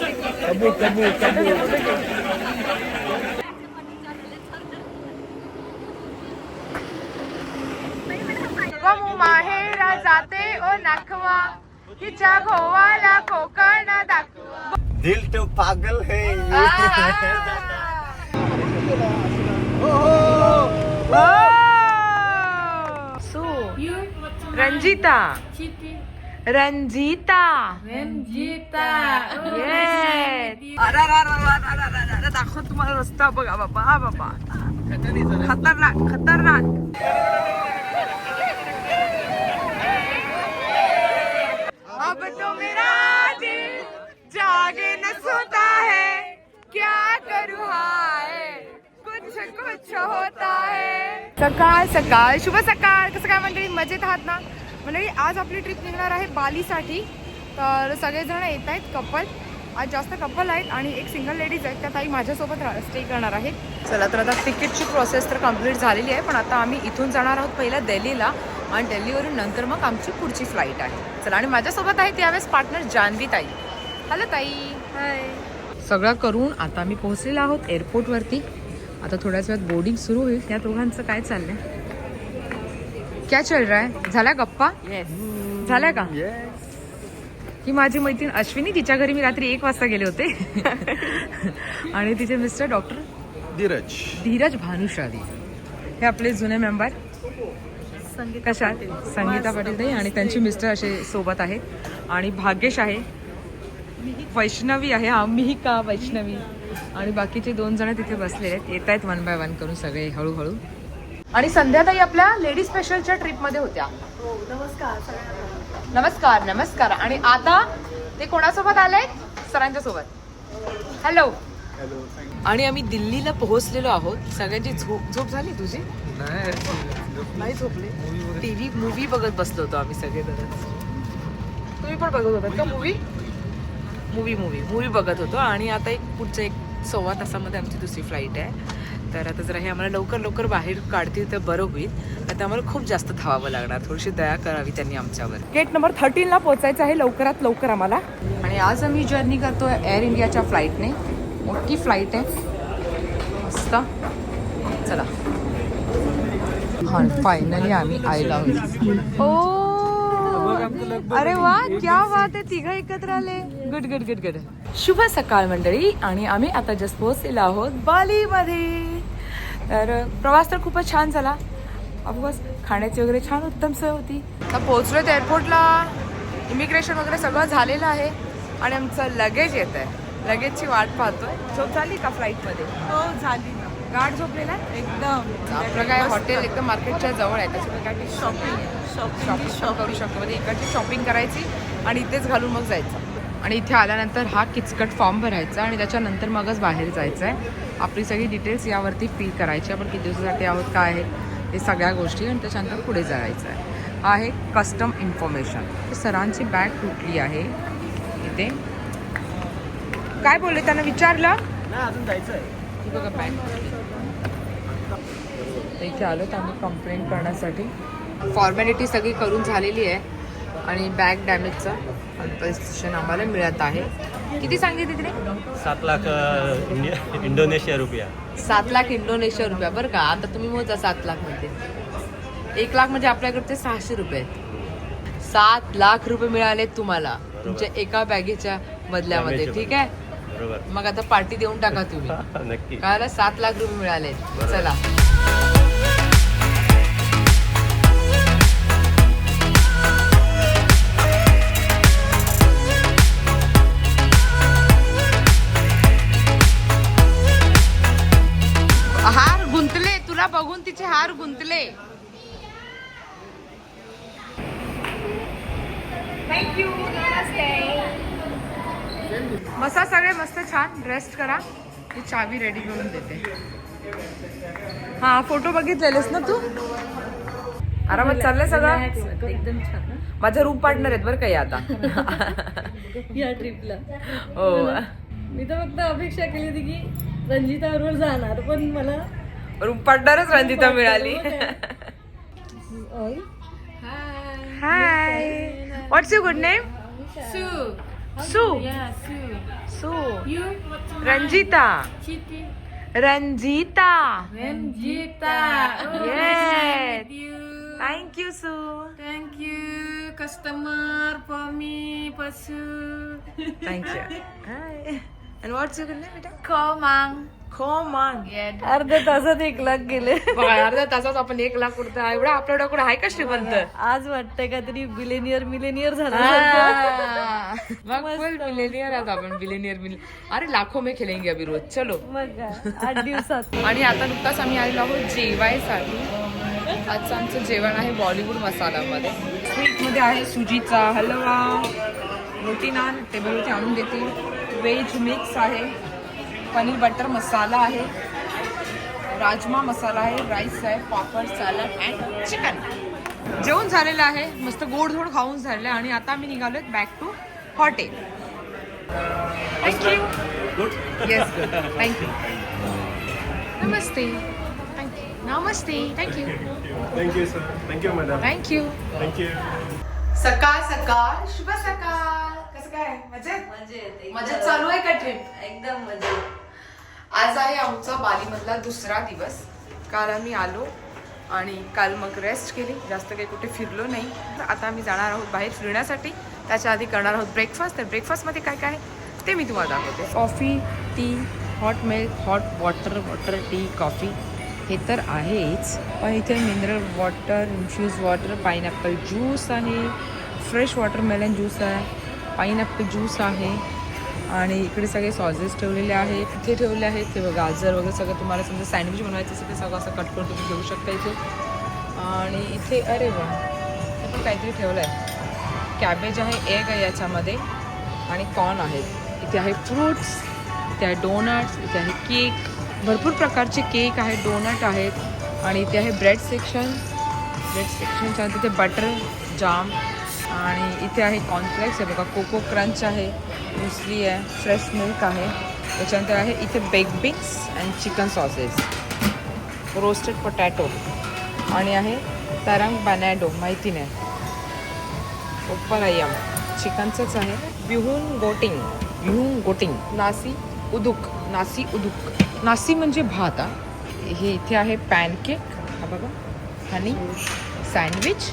कबू कबू कबू गमू माहेरा जाते ओ नाखवा हिच्या भोवाला कोकण दाखवा. दिल तो पागल है। सो रंजिता. रंजिता। रंजिता. अरे, अरे, अरे, अरे, अरे, अरे, अरे, दाखव तुम्हाला रस्ता बघा बाबा हा बाबा. खतरनाक खतरनाक. अब तो मेरा दिल जागे न सोता है क्या करूँ हाय? कुछ कुछ होता है। सकाळ सकाळ शुभ सकाळ कसं काय मंडळी मजेत आहात ना? मंडळी आज आपली ट्रिप निघणार आहे बालीसाठी. तर सगळेजण येत आहेत कपल आज जास्त कपल आहेत आणि एक सिंगल लेडीज आहेत. त्या ताई माझ्यासोबत स्टे करणार आहेत. चला तर आता तिकीटची प्रोसेस तर कंप्लीट झालेली आहे पण आता आम्ही इथून जाणार आहोत पहिला दिल्लीला. आणि दिल्लीवरून नंतर मग आमची पुढची फ्लाईट आहे. चला आणि माझ्यासोबत आहे त्यावेळेस पार्टनर जान्हवी ताई. हॅलो ताई. हाय सगळं करून आता आम्ही पोहोचलेलो आहोत एअरपोर्टवरती आता थोड्याच वेळात बोर्डिंग सुरू होईल. या दोघांचं काय चाललंय? क्या चल रहा है? झाला गप्पा? झाल्या का? ही माझी मैत्रीण अश्विनी तिच्या घरी मी रात्री एक वाजता गेले होते. आणि तिचे मिस्टर डॉक्टर धीरज. धीरज भानुशाली. हे आपले जुने मेंबर. कशा? संगीता पाटील ताई आणि त्यांचे मिस्टर असे सोबत आहेत आणि भाग्येश आहे. वैष्णवी आहे. हा मिहिका वैष्णवी? आणि बाकीचे दोन जण तिथे बसलेले आहेत. येत आहेत वन बाय वन करून सगळे हळूहळू. आणि संध्याताई आपल्या लेडी स्पेशलच्या ट्रिपमध्ये होत्या. नमस्कार नमस्कार आणि आता ते कोणासोबत आले सरांच्या सोबत हॅलो आणि आम्ही दिल्लीला पोहोचलेलो आहोत. सगळ्यांची झोप झोप झाली तुझी? नाही झोपले. टीव्ही मूवी बघत बसलो होतो आम्ही सगळे तुम्ही पण बघत होतात का मूवी मूवी मूवी मूवी बघत होतो. आणि आता एक पुढच्या एक सव्वा तासामध्ये आमची दुसरी फ्लाईट आहे. तर आता जरा हे आम्हाला लवकर लवकर बाहेर काढतील तर बरं होईल. आता आम्हाला खूप जास्त थांबावं लागणार. थोडीशी दया करावी त्यांनी आमच्यावर. गेट नंबर थर्टीनला पोहोचायचं आहे. लवकरात लवकर आम्हाला. आणि आज आम्ही जर्नी करतो एअर इंडियाच्या फ्लाईटने मोठी फ्लाईट आहे. मस्त. चला. हा फायनली आम्ही आयला ओ! अरे वा क्या बात आहे. तिघ एकत्र आले. गुड गुड गुड गुड शुभ सकाळ मंडळी. आणि आम्ही आता जस्ट पोहोचलेलो आहोत बालीमध्ये. तर प्रवास तर खूपच छान झाला. ऑफकोर्स खाण्याची वगैरे छान उत्तम सोय होती. आता पोहोचलोय एअरपोर्टला इमिग्रेशन वगैरे सगळं झालेलं आहे. आणि आमचं लगेज येत आहे लगेजची वाट पाहतोय. झोप झाली का फ्लाईटमध्ये हो झाली गाठ झोपलेला? आहे? एकदम. आपलं काय हॉटेल एकदम मार्केटच्या जवळ आहे. त्याच्यामुळे काय शॉपिंग शॉपिंग शॉपिंग पण करू शकतो. म्हणजे इकडची शॉपिंग करायची आणि इथेच घालून मग जायचं. आणि इथे आल्यानंतर हा किचकट फॉर्म भरायचा आणि त्याच्यानंतर मगच बाहेर जायचं आहे आपली सगळी डिटेल्स यावरती फिल करायची. आपण किती दिवसासाठी आहोत काय आहे हे सगळ्या गोष्टी आणि त्याच्यानंतर पुढे जायचं आहे. हा आहे कस्टम इन्फॉर्मेशन सरांची बॅग तुटली आहे? इथे. काय बोलले त्यांना विचारलं? अजून जायचं आहे. बघा बॅग इथे आलो आम्ही कंप्लेंट करण्यासाठी. फॉर्मॅलिटी सगळी करून झालेली आहे. आणि बॅग डॅमेजचं कम्पल्सेशन आम्हाला मिळत आहे. किती सांगितले तिने? सात लाख इंडिया इंडोनेशिया रुपया. सात लाख इंडोनेशिया रुपया. बरं का? आता तुम्ही मोजा सात लाखमध्ये. एक लाख म्हणजे आपल्याकडचे सहाशे रुपये. आहेत सात लाख रुपये मिळाले तुम्हाला. तुमच्या एका बॅगेच्या बदल्यामध्ये. ठीक आहे? मग आता पार्टी देऊन टाका तुम्ही. नक्की. काय सात लाख रुपये मिळाले. चला. बसा सगळे मस्त छान रेस्ट करा. मी चावी रेडी करून देते. हा फोटो बघितलेलेस ना तू? आरामात चाललंय सगळं? एकदम छान. माझे रूम पार्टनर आहेत बरं काही आता. या ट्रिपला हो. मी तर फक्त अपेक्षा केली होती की रंजिता बरोबर जाणार पण मला रूम पार्टनरच रंजिता मिळाली. Hi what's you good name Sue Sue. Yeah, Sue. Sue. You? Ranjita. Chiti. Ranjita. Ranjita. Oh, yes. Nice you. Thank you, Sue. Thank you, customer for me, Pasu. Thank you. Hi. And what's your name बेटा Komang. खोमान Yeah. अर्ध्या तासात एक लाख गेले. अर्ध्या तासात आपण एक लाख उडतो एवढा आपल्या डोकडं आहे का श्रीमंत? आज वाटतंय काहीतरी बिलेनियर मिलेनियर हा. मग फुल बिलेनियर आहोत आपण बिलेनियर अरे लाखो में खेलेंगे अभी रोज चलो. मग आठ दिवसात. आणि आता नुकताच आम्ही आलेलो आहोत जेवायसाठी. आजचं आमचं जेवण आहे बॉलिवूड मसालामध्ये स्वीटमध्ये आहे सुजीचा हलवा. रोटी नान टेबलवरती आणून देतील. व्हेज मिक्स आहे पनीर बटर मसाला आहे राजमा मसाला आहे राईस आहे पापड सॅलड अँड चिकन जेवण झालेलं आहे मस्त गोड धोड खाऊन झालेलं आहे आणि आता आम्ही निघालोय back to hotel thank you yes thank you Namaste thank you Namaste thank you thank you sir thank you madam thank you thank you सकाळ सकाळ शुभ सकाळ मजेत? मजेत. मजेत चालू आहे का ट्रिप एकदम मजेत. आज आहे आमचा बालीमधला दुसरा दिवस. काल आम्ही आलो आणि काल मग रेस्ट केली. जास्त काही कुठे फिरलो नाही. आता आम्ही जाणार आहोत बाहेर फिरण्यासाठी. त्याच्या आधी करणार आहोत ब्रेकफास्ट तर ब्रेकफास्टमध्ये काय काय ते मी तुम्हाला दाखवते. Coffee tea hot milk hot water water tea coffee हे तर आहेच. पण इथे mineral water infuse water pineapple juice आहे फ्रेश वॉटरमेलन ज्यूस आहे. पाईनॅपल ज्यूस आहे आणि इकडे सगळे सॉसेस ठेवलेले आहेत. इथे ठेवले आहेत. ते बघा गाजर वगैरे सगळं तुम्हाला समजा सँडविच बनवायचं असेल ते सगळं असं कट करून तुम्ही घेऊ शकता इथे. आणि इथे अरे वा इथे पण काहीतरी ठेवलं आहे कॅबेज आहे एग आहे याच्यामध्ये आणि कॉर्न आहेत इथे आहे फ्रूट्स इथे आहे डोनट्स इथे आहे केक भरपूर प्रकारचे केक आहेत डोनट आहेत. आणि इथे आहे ब्रेड सेक्शन ब्रेड सेक्शनच्या तिथे बटर जाम आणि इथे आहे कॉर्नफ्लेक्स आहे बघा कोको क्रंच आहे मुसली आहे फ्रेश मिल्क आहे. त्याच्यानंतर आहे इथे bake beans and chicken sausages roasted potato आणि आहे तरंग बनॅडो माहिती नाही. ओप्पलायम चिकनचंच आहे. बिहून गोटिंग बिहून गोटिंग नासी उदुक नासी उदुक नासी म्हणजे भात हा. हे इथे आहे पॅनकेक हा बघा. हनी सँडविच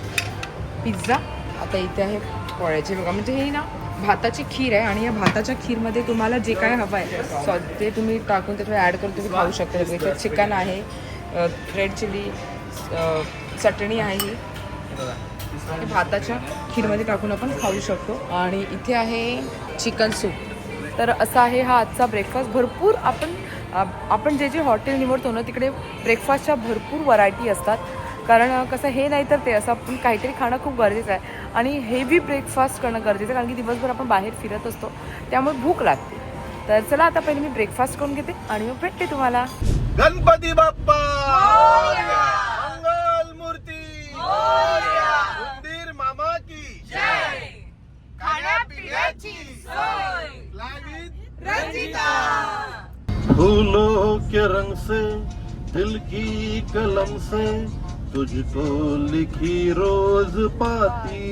पिझ्झा आता इथे आहे पोळ्याचे बघा. म्हणजे हे ना भाताची खीर आहे आणि या भाताच्या खीरमध्ये तुम्हाला जे काय हवं आहे सॉ ते तुम्ही टाकून त्याच्यावर ॲड करून तुम्ही खाऊ शकता. इथे चिकन आहे रेड चिली चटणी आहे. ही भाताच्या खीरमध्ये टाकून आपण खाऊ शकतो. आणि इथे आहे चिकन सूप. तर असा आहे हा आजचा ब्रेकफास्ट भरपूर आपण आपण जे जे हॉटेल निवडतो ना तिकडे ब्रेकफास्टच्या भरपूर व्हरायटी असतात. कारण कसं हे नाही तर ते असं आपण काहीतरी खाणं खूप गरजेचं आहे. आणि हेवी ब्रेकफास्ट करणं गरजेचं आहे कारण की दिवसभर आपण बाहेर फिरत असतो. त्यामुळे भूक लागते. तर चला आता पहिले मी ब्रेकफास्ट करून घेते आणि मग भेटते तुम्हाला. गणपती बाप्पा! मंगल मूर्ती! उंदीर मामा की! खाण्यापिण्याची फूलों के रंग से दिल की कलम से तुझको लिखी रोज पाती।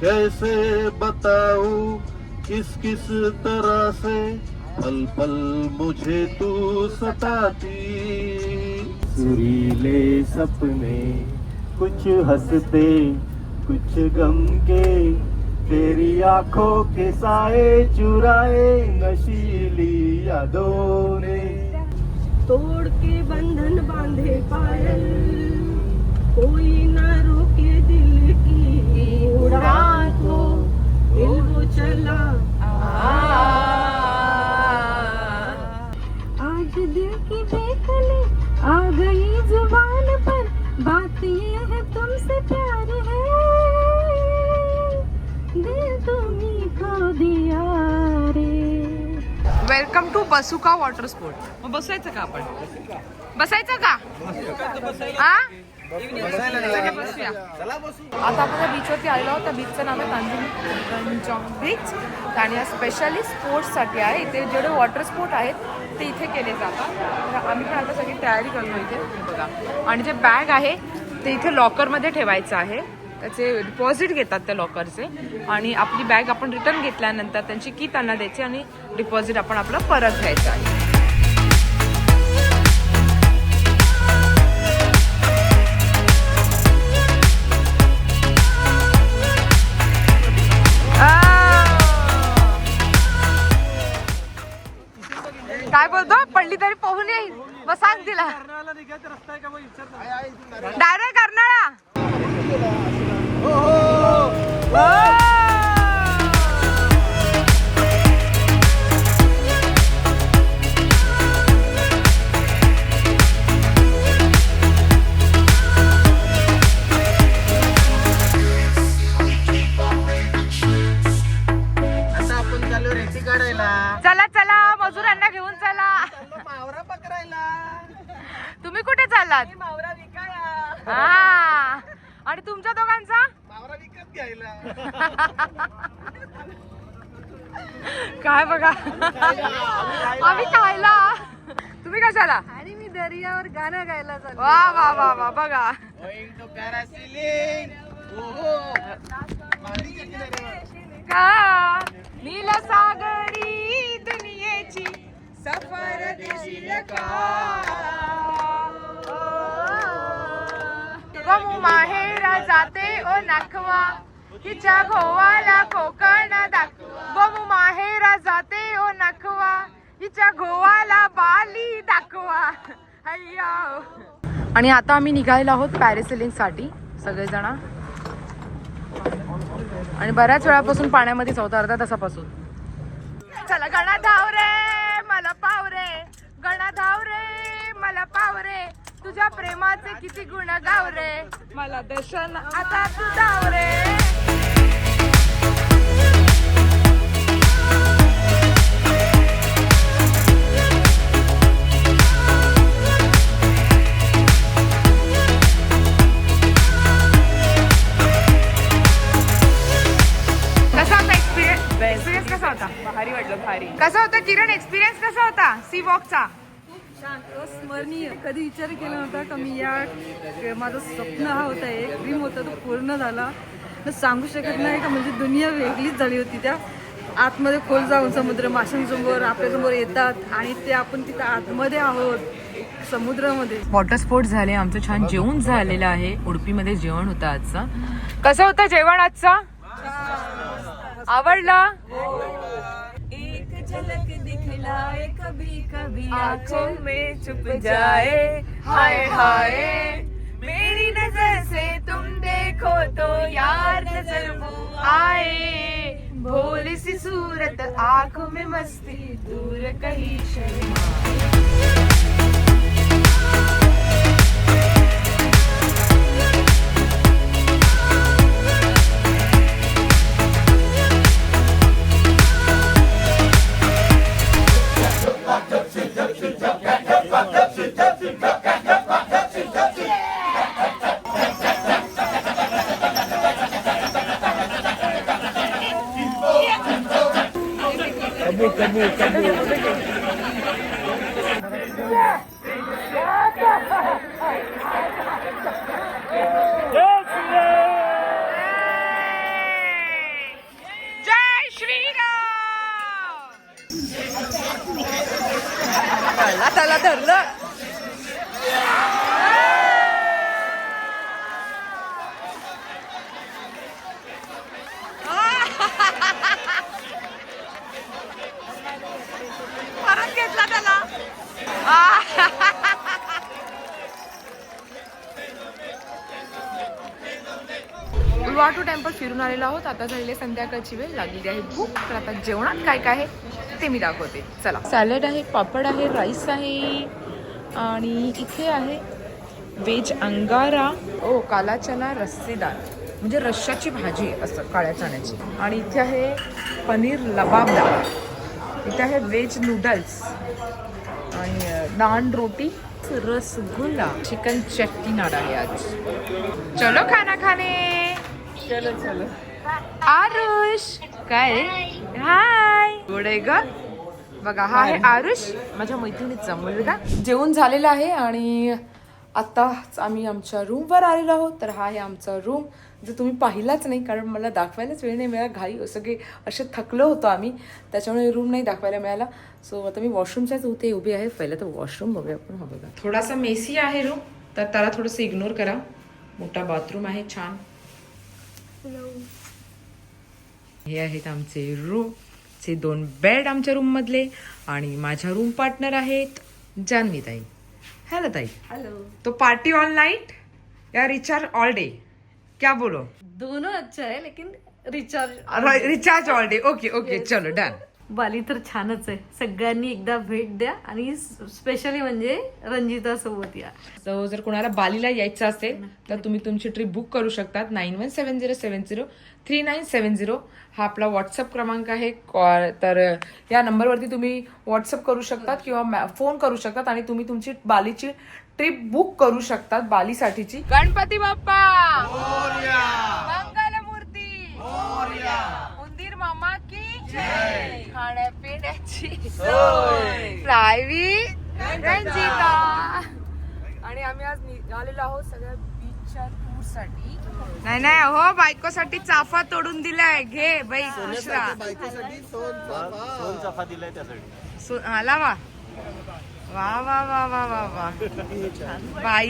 कैसे बताऊँ किस किस तरह से पल पल मुझे तू सताती। सुरीले सपने, कुछ हँसते, कुछ गम के। तेरी आँखों के साए चुराए नशीली यादों ने। तोड़ के बंधन बांधे पायल। कोई ना रोके दिल की उड़ान को। दिल वो चला। आज दिल की देख ले आ गई ज़ुबान पर। बात ये है तुमसे प्यार। Welcome to Basuka water sport. मग बसायचं का आपण? बसायचं का? हा? बसूया. आता आपण त्या बीचवरती आलेलो आहोत. त्या बीचचं नाव आहे तांजुंग बीच आणि या स्पेशली स्पोर्ट्ससाठी आहे. इथे जेवढे वॉटर स्पोर्ट आहेत ते इथे केले जातात. तर आम्ही पण आता सगळी तयारी करतो इथे. बघा. आणि जे बॅग आहे ते इथे लॉकरमध्ये ठेवायचं आहे. त्याचे डिपॉझिट घेतात त्या लॉकरचे आणि आपली बॅग आपण रिटर्न घेतल्यानंतर त्यांची की त्यांना द्यायची आणि डिपॉझिट आपण आपलं परत घ्यायचं आहे. काय बोलतो? पडली तरी पोहून येईल. मग सांग तिला. डायरेक्ट कर्नाळा हा का दुनियेची सफर देशील का? माहेरा जाते ओ नाखवा हिच्या गोवाला कोकण दाखवा. गमू माहेरा जाते ओ नखवा हिच्या गोवाला बाली दाखवा. अय्या. आणि आता आम्ही निघायला आहोत पॅरेसिलिंगसाठी सगळेजण. आणि बऱ्याच वेळापासून पाण्यामध्येच होता अर्धा तासापासून. चला गणा धाव रे मला पाव रे गणा धाव रे मला पाव रे तुझ्या प्रेमाचे किती गुण गाव रे मला दर्शन आता तू धाव रे स्मरणीय कधी विचार केला नव्हता का मी या माझं स्वप्न हा होता एक ड्रीम होता तो पूर्ण झाला. न सांगू शकत नाही का म्हणजे दुनिया वेगळीच झाली होती त्या. आतमध्ये खोल जाऊन समुद्र माशांसमोर आपल्यासमोर येतात आणि ते आपण तिथं आतमध्ये आहोत समुद्रामध्ये. वॉटर स्पोर्ट झाले आमचं छान जेवण झालेलं आहे. उडपीमध्ये जेवण होतं आजचं. कसं होतं जेवण आजचं? आवडलं? एक झलक दिखलाए कभी कभी आंखों में छुप जाए। हाय। हाय। मेरी नजर से तुम देखो तो यार नजर वो आए। भोली सी सूरत आंखों में मस्ती दूर कहीं शर्मा। जय वाटू टेम्पल फिरून आलेलो आहोत. आता झालेली संध्याकाळची वेळ. लागलेली आहे भूक. तर आता जेवणात काय काय आहे ते मी दाखवते. चला. सॅलड आहे पापड आहे राईस आहे आणि इथे आहे वेज अंगारा. ओ काला चना रस्सेदार म्हणजे रश्शाची भाजी असं काळ्या चण्याची. आणि इथे आहे पनीर लबाबदार इथे आहे व्हेज नूडल्स आणि नान रोटी रसगुल्ला. चिकन चट्टी नाडा आहे आज. चलो खाना खाने. चलो चलो आरुष. काय हाय. गोडे ग. बघा हा आहे आरुष माझ्या मैत्रिणीचा मुलगा. जेवण झालेलं आहे आणि आत्ताच आम्ही आमच्या रूमवर आलेलो आहोत. तर हा आहे आमचा रूम. जर तुम्ही पाहिलाच नाही कारण मला दाखवायलाच वेळ नाही मिळाला. घाई सगळे असे थकलो होतो आम्ही. त्याच्यामुळे रूम नाही दाखवायला मिळाला. सो आता मी वॉशरूमच्याच होते उभी आहे. पहिलं तर वॉशरूम बघूया आपण. हा बघा. थोडासा मेसी आहे रूम. तर त्याला थोडंसं इग्नोर करा. मोठा बाथरूम आहे. छान. हे आहेत आमचे रूमचे दोन बेड आमच्या रूम मधले आणि माझ्या रूम पार्टनर आहेत जानवी ताई हॅलो ताई. हेलो तो पार्टी ऑल नाइट या रिचार्ज ऑल डे क्या बोलो? दोनों अच्छा है लेकिन recharge recharge all day okay okay चलो डन बाली तर छानच आहे. सगळ्यांनी एकदा भेट द्या आणि स्पेशली म्हणजे रंजिता सोबत या. सो जर कोणाला बालीला यायचं असेल तर तुम्ही तुमची ट्रिप बुक करू शकतात. Nine one seven zero seven zero three nine seven zero हा आपला व्हॉट्सअप क्रमांक आहे. कॉ- तर या नंबरवरती तुम्ही व्हॉट्सअप करू शकतात किंवा फोन करू शकतात आणि तुम्ही तुमची बालीची ट्रिप बुक करू शकतात बालीसाठीची. गणपती बाप्पा! मंगलमूर्ती! की खाण्यापिण्याची प्रायवी रंजिता. आणि आम्ही आज निघालेलो आहोत सगळ्या बीचच्या टूरसाठी. नाही नाही हो बायकोसाठी चाफा तोडून दिलाय. घे बाई खुश राहा. सोन चाफा. दिलाय त्यासाठी. सो- आला वा. वा वा वा वा वा वा. बाई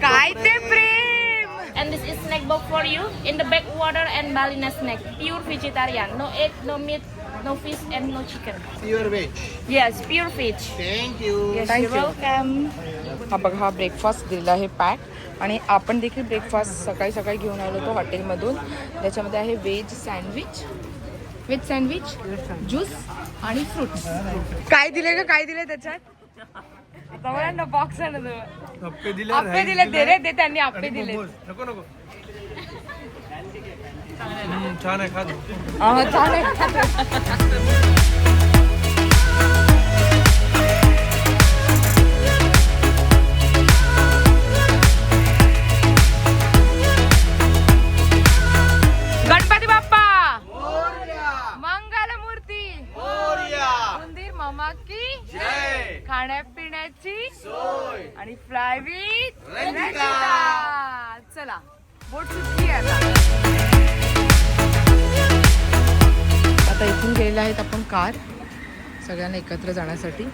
काय ते प्रेम? And this is snack box for you. In the backwater and Balina snack. Pure vegetarian. No egg, no meat, no fish and no chicken. Pure veg Yes, pure fish. You Yes, Thank you're you. welcome. हा बघा हा breakfast दिलेला आहे pack आणि आपण देखील breakfast सकाळी सकाळी घेऊन आलो होतो हॉटेलमधून त्याच्यामध्ये आहे veg sandwich veg sandwich juice आणि फ्रुट्स काय दिले का काय दिले त्याच्यात ना बॉक्स आहे ना. अप्पे दिले आप्पे दिले दे रे दे त्यांनी आप्पे दिले नको नको. छान आहे खा हा, चालेल कार सगळ्यांना एकत्र जाण्यासाठी.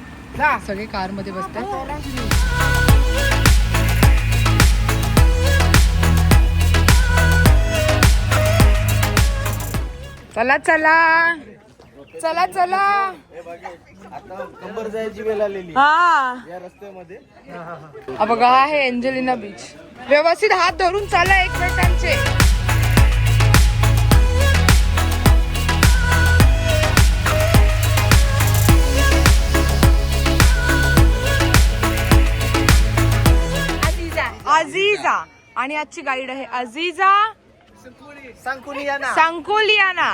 सगळे कारमध्ये बसतात. चला चला. चला चला. कंबर जायची वेळ आलेली हा. या रस्त्यामध्ये हा बघा हा आहे एंजेलिना बीच. व्यवस्थित हात धरून चाला एकमेकांचे. अझीजा आणि आजची गाईड आहे अझीजा संकुलियाना.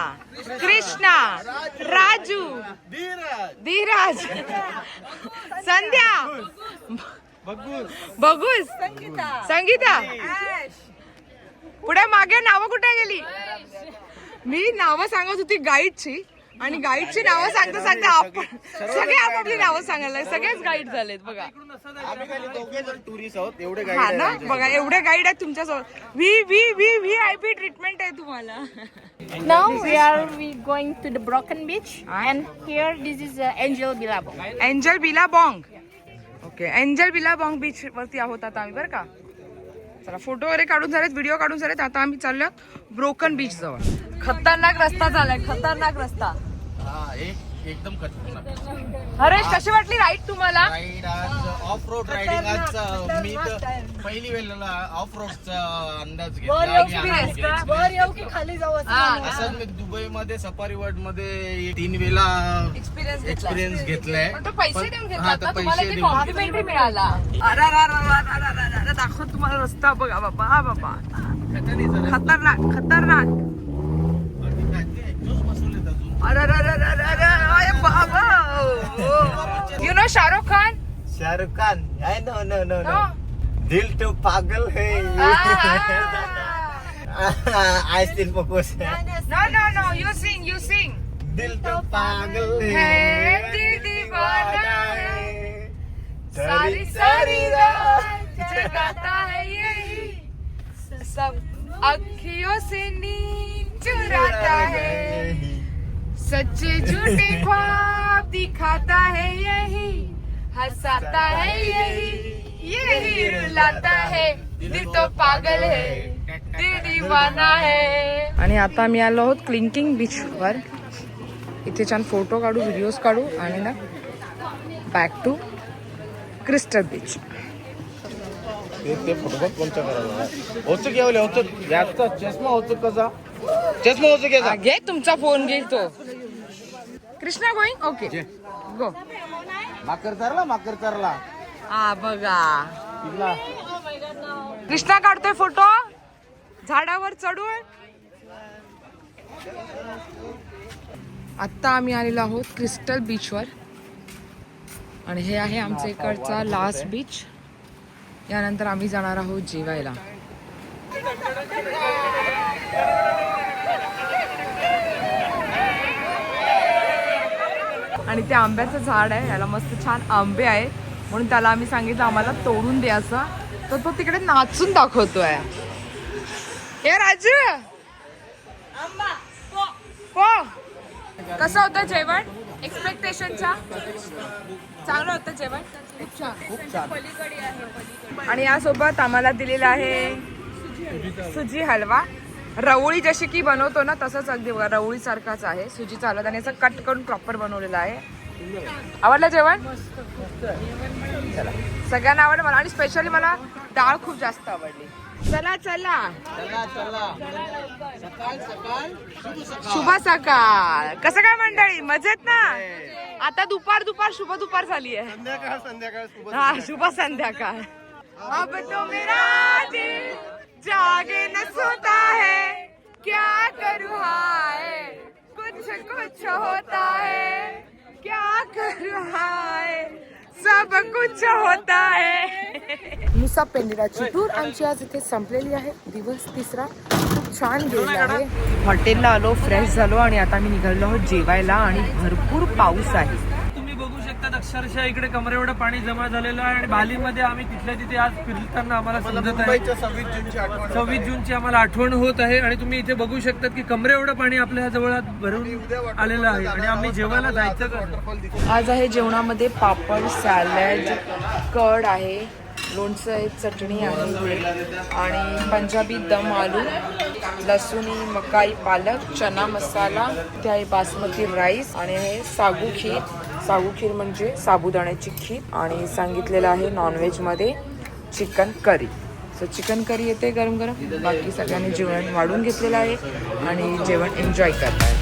कृष्णा. राजू. धीरज धीरज. संध्या. बघूस. संगीता. पुढे मागे नावं कुठे गेली? मी नावं सांगत होती गाईडची. आणि गाईडची नावं सांगता सांगता आपण सगळे आपापली नावं सांगायला सगळेच गाईड झालेत बघा. टुरिस्ट आहोत एवढे हा गाईड ना? बघा एवढे गाईड आहेत तुमच्यासोबत. V V V V I P treatment आहे तुम्हाला. Now we are we going to the Broken Beach. And here this is uh, Angel Bilabo. Angel Billabong okay Angel Billabong beach वरती आहोत आता आम्ही बरं का? चला फोटो वगैरे काढून झालेत व्हिडिओ काढून झालेत. आता आम्ही चाललो ब्रोकन बीच जवळ. खतरनाक रस्ता झालाय खतरनाक रस्ता. एक एकदम खतरनाक. हरेश कशी वाटली राईड तुम्हाला? राईड आज ऑफ रोड रायडिंग आज मी तर पहिली वेळेला ऑफ रोडचा अंदाज घेतला खाली जाऊ असं मी दुबई मध्ये सफारी वर्ल्डमध्ये तीन वेळा एक्सपिरियन्स घेतला. एक्सपिरियन्स घेतलाय. पैसे देऊन घेतला मिळाला? दाखव तुम्हाला रस्ता बघा बाबा हा बाबा. खतरनाक खतरनाक अरे अरे अरे अरे अरे अरे बाबा you know Shahrukh Khan Shahrukh Khan. I know no no no Dil To Pagal Hai. I still focus no no no you sing you sing Dil To Pagal है, दिल दीवाना है। सारी सारी रात चुराता है यही. सब अखियों से नींद चुराता है. सच्चे झूठे ख्वाब दिखाता है यही हंसाता है यही यही रुलाता है। दिल तो पागल है दिल दीवाना है। आणि आता आम्ही आलो आहोत क्लिंकिंग बीच वर. इथे छान फोटो काढू व्हिडिओज काढू आणि ना बॅक टू क्रिस्टल बीच ते करायला घ्यावले याचा चष्मा होच कसा? चष्मा घ्यायचा घे तुमचा फोन घे तो कृष्णा गोईंग? ओके गो माकर चारला माकर चारला हा बघा. कृष्णा काढतोय फोटो. झाडावर चढून. आत्ता आम्ही आलेलो आहोत क्रिस्टल बीचवर. आणि हे आहे आमच्या इकडचा लास्ट बीच. यानंतर आम्ही जाणार आहोत जेवायला. आणि ते आंब्याचं झाड आहे याला मस्त छान आंबे आहे म्हणून त्याला आम्ही सांगितलं आम्हाला तोडून द्यायचा तर तो तिकडे नाचून दाखवतोय. हे राजू! कसं होतं जेवण? एक्सपेक्टेशनच्या चांगलं होतं जेवण? आणि यासोबत आम्हाला दिलेला आहे सुजी हलवा. रवळी जशी की बनवतो ना तसंच अगदी बघा रवळी सारखाच आहे. सुजी चालत आणि असं कट करून प्रॉपर बनवलेलं आहे. आवडलं जेवण? चला सगळ्यांना आवडलं मला. आणि स्पेशली मला डाळ खूप जास्त आवडली. चला चला. शुभ सकाळ. कसं काय मंडळी? मजेत ना? आता दुपार दुपार शुभ दुपार झाली आहे. संध्याकाळ संध्याकाळ हाँ शुभ संध्याकाळ. अब तो मेरा दिल जागे न सोता है। क्या करूँ हाय? कुछ कुछ होता है। क्या करूँ हाय? सब कुछ होता है। मुसा पेंडिराची टूर आमची आज इथे संपलेली आहे. दिवस तिसरा. खूप छान गेला आहे. हॉटेलला आलो फ्रेश झालो आणि आता मी निघालो आहोत जेवायला आणि भरपूर पाऊस आहे. शकता अक्षरशः इकडे कमरे एवढं पाणी जमा झालेलं आहे आणि बालीमध्ये आम्ही तिथल्या तिथे आज फिरताना आम्हाला समजत आहे. सव्वीस जूनची आठवण सव्वीस जूनची आम्हाला आठवण होत आहे आणि तुम्ही इथे बघू शकतात की कमरे एवढं पाणी आपल्या जवळ भरून आलेलं आहे. आणि आम्ही जेवायला जायचं आज आहे जेवणामध्ये पापड सॅलड कड आहे लोणचं आहे चटणी आहे आणि पंजाबी दम आलू लसुणी मकाई पालक चना मसाला ते आहे बासमती राईस आणि आहे सागू खीर. सागू खीर म्हणजे साबुदाण्याची खीर आणि सांगितलेलं आहे नॉनव्हेजमध्ये chicken curry so chicken curry येते गरम गरम बाकी सगळ्यांनी जेवण वाढून घेतलेलं आहे आणि जेवण एन्जॉय करतात